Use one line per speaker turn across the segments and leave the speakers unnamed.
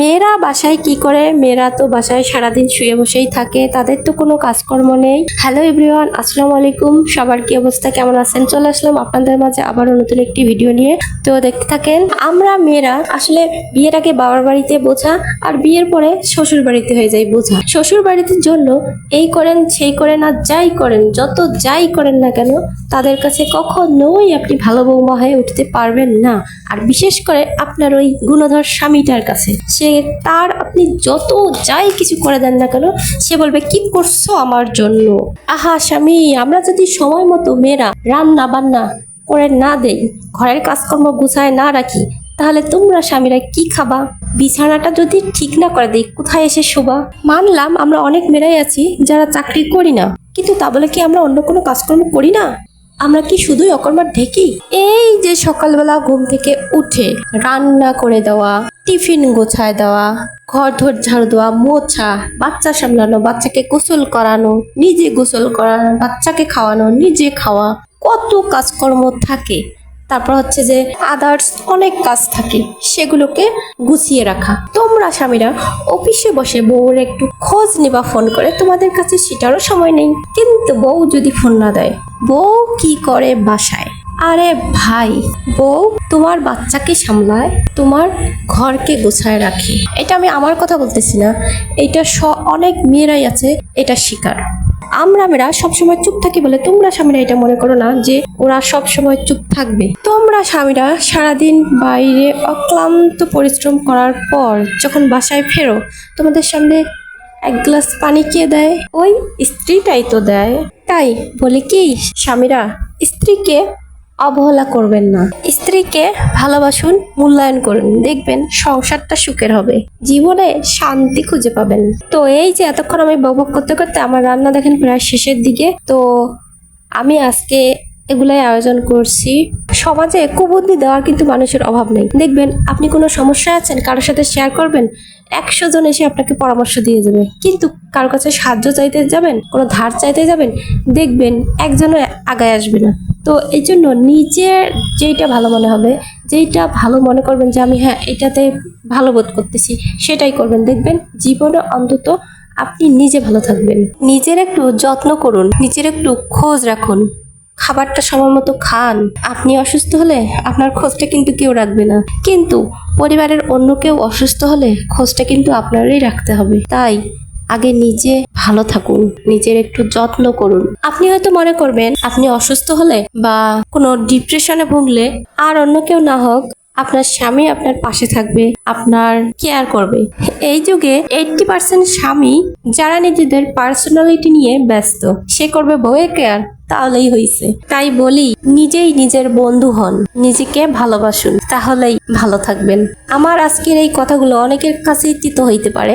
মেয়েরা বাসায় কি করে? মেয়েরা তো বাসায় সারাদিন শুয়ে বসেই থাকে, তাদের তো কোনো কাজকর্ম নেই। হ্যালো এভরিওয়ান আসসালামু আলাইকুম। সবার কি অবস্থা? কেমন আছেন? চলে আসলাম আপনাদের মাঝে আবারও নতুন একটি ভিডিও নিয়ে। তো দেখতে থাকেন, আমরা মেয়েরা আসলে বিয়ের আগে বাবার বাড়িতে বোঝা আর বিয়ের পরে শ্বশুর বাড়িতে হয়ে যায় বোঝা। শ্বশুর বাড়িতে জন্য এই করেন, সেই করেন আর যাই করেন, যত যাই করেন না কেন, তাদের কাছে কখনোই আপনি ভালো বৌমা হয়ে উঠতে পারবেন না। আর বিশেষ করে আপনার ওই গুণধর স্বামীটার কাছে। সে তার আপনি যত যাই কিছু করে দেন না কেন, সে বলবে, কি করছ আমার জন্য? আহা স্বামী, আমরা যদি সময় মতো মেয়েরা রান্না বান্না করে না দেই, ঘরের কাজকর্ম গুছায় না রাখি, তাহলে তোমরা স্বামীরা কি খাবা? বিছানাটা যদি ঠিক না করে দেই, কোথায় এসে শোবা? মানলাম, আমরা অনেক মেয়েরাই আছি যারা চাকরি করি না, কিন্তু তা বলে কি আমরা অন্য কোনো কাজকর্ম করি না? আমরা কি শুধুই অকর্মার ঢেকি? এই যে সকালবেলা ঘুম থেকে উঠে রান্না করে দেওয়া, টিফিন গোছায় দেওয়া, ঘর ধর ঝাড়ু দেওয়া, মোছা, বাচ্চা সামলানো, বাচ্চাকে গোসল করানো, নিজে গোসল করানো, বাচ্চাকে খাওয়ানো, নিজে খাওয়া, কত কাজকর্ম থাকে। তারপর হচ্ছে যে আদার্স অনেক কাজ থাকে, সেগুলোকে গুছিয়ে রাখা। তোমরা স্বামীরা অফিসে বসে বউর একটু খোঁজ নিবা ফোন করে। তোমাদের কাছে সেটারও সময় নেই। কিন্তু বউ যদি ফোন না দেয়, বউ কি করে বাসায়? আরে ভাই, বউ তোমার বাচ্চাকে সামলায়, তোমার ঘরকে গোছায় রাখে। এটা আমি আমার কথা বলতেছি না। এটা অনেক মেয়েরাই আছে, এটা শিকার। আমরা মেয়েরা সবসময় চুপ থাকি বলে তোমরা স্বামীরা এটা মনে করো না যে ওরা সবসময় চুপ থাকবে। তোমরা স্বামীরা সারাদিন বাইরে অক্লান্ত পরিশ্রম করার পর যখন বাসায় ফেরো, তোমাদের সামনে এক গ্লাস পানি কে দেয়? ওই স্ত্রীটাই তো দেয়। তাই বলে কি, স্বামীরা স্ত্রীকে অবহেলা করবেন না। স্ত্রীকে ভালোবাসুন, মূল্যায়ন করুন, দেখবেন সংসারটা সুখের হবে। জীবনে শান্তি খুঁজে পাবেন। তো এই যে এতক্ষণ আমি বকবক করতে করতে আমার রান্না দেখেন প্রায় শেষের দিকে। তো আমি আজকে এগুলাই আয়োজন করছি। সমাজে কুবুদ্ধি দেওয়ার কিন্তু মানুষের অভাব নেই। দেখবেন আপনি কোনো সমস্যা আছেন, কারোর সাথে শেয়ার করবেন, একশো জন এসে আপনাকে পরামর্শ দিয়ে যাবে। কিন্তু কারোর কাছে সাহায্য চাইতে যাবেন, কোনো ধার চাইতে যাবেন, দেখবেন একজনও আগায় আসবে না। তো এই জন্য নিজের যেইটা ভালো মনে হবে, যেইটা ভালো মনে করবেন যে আমি হ্যাঁ এটাতে ভালো বোধ করতেছি, সেটাই করবেন। দেখবেন জীবনে অন্তত আপনি নিজে ভালো থাকবেন। নিজের একটু যত্ন করুন, নিজের একটু খোঁজ রাখুন। খাবারটা সময় মতো খান। আপনি অসুস্থ হলে আপনার খোঁজটা কিন্তু কেউ রাখবে না। কিন্তু পরিবারের অন্য কেউ অসুস্থ হলে খোঁজটা কিন্তু আপনারই রাখতে হবে। তাই আগে নিজে ভালো থাকুন, নিজের একটু যত্ন করুন। আপনি হয়তো মনে করবেন, আপনি অসুস্থ হলে বা কোনো ডিপ্রেশনে ভুগলে আর অন্য কেউ না হোক, আপনার স্বামী আপনার পাশে থাকবে, আপনার কেয়ার করবে। এই যুগে এইটটি পার্সেন্ট স্বামী যারা নিজেদের পার্সোনালিটি নিয়ে ব্যস্ত, সে করবে বউয়ের কেয়ার, তাহলেই হয়েছে তাই বলি, নিজেই নিজের বন্ধু হন, নিজেকে ভালোবাসুন, তাহলেই ভালো থাকবেন। আমার আজকের এই কথাগুলো অনেকের কাছেই তিত হইতে পারে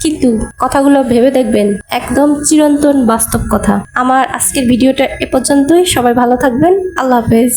কিন্তু কথাগুলো ভেবে দেখবেন, একদম চিরন্তন বাস্তব কথা। আমার আজকের ভিডিওটা এ পর্যন্তই। সবাই ভালো থাকবেন। আল্লাহ হাফেজ।